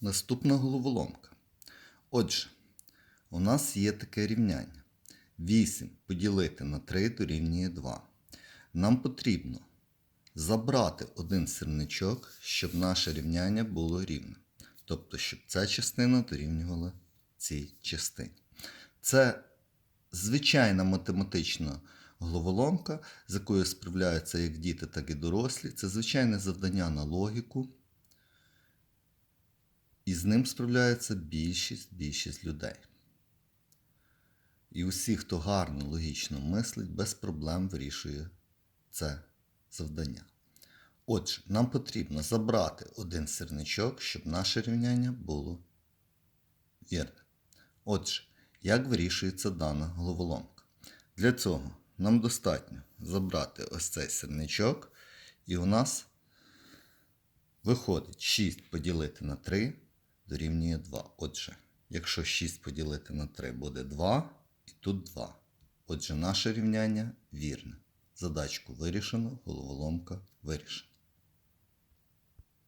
Наступна головоломка. Отже, у нас є таке рівняння. 8 поділити на 3 дорівнює 2. Нам потрібно забрати один сірничок, щоб наше рівняння було рівним. Тобто, щоб ця частина дорівнювала цій частині. Це звичайна математична головоломка, з якою справляються як діти, так і дорослі. Це звичайне завдання на логіку. З ним справляється більшість, більшість людей. І усі, хто гарно логічно мислить, без проблем вирішує це завдання. Отже, нам потрібно забрати один сірничок, щоб наше рівняння було вірне. Отже, як вирішується дана головоломка? Для цього нам достатньо забрати ось цей сірничок, і у нас виходить 6 поділити на 3 дорівнює 2. Отже, якщо 6 поділити на 3 буде 2, і тут 2. Отже, наше рівняння вірне. Задачку вирішено, головоломка вирішена.